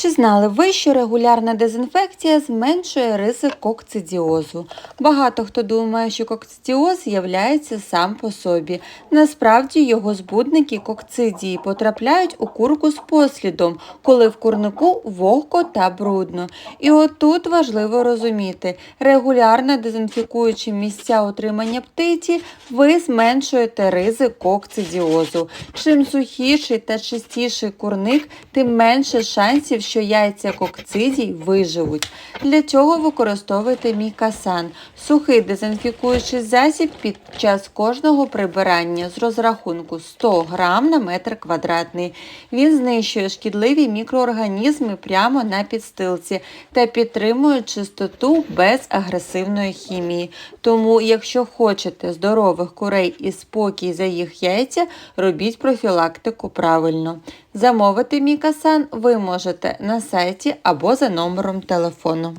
Чи знали ви, що регулярна дезінфекція зменшує ризик кокцидіозу? Багато хто думає, що кокцидіоз з'являється сам по собі. Насправді його збудники кокцидії потрапляють у курку з послідом, коли в курнику вогко та брудно. І отут важливо розуміти, регулярно дезінфікуючи місця отримання птиці, ви зменшуєте ризик кокцидіозу. Чим сухіший та чистіший курник, тим менше шансів, що яйця кокцидій виживуть. Для цього використовуйте мікасан – сухий дезінфікуючий засіб під час кожного прибирання з розрахунку 100 грам на метр квадратний. Він знищує шкідливі мікроорганізми прямо на підстилці та підтримує чистоту без агресивної хімії. Тому, якщо хочете здорових курей і спокій за їх яйця, робіть профілактику правильно. Замовити мікасан ви можете на сайті або за номером телефону.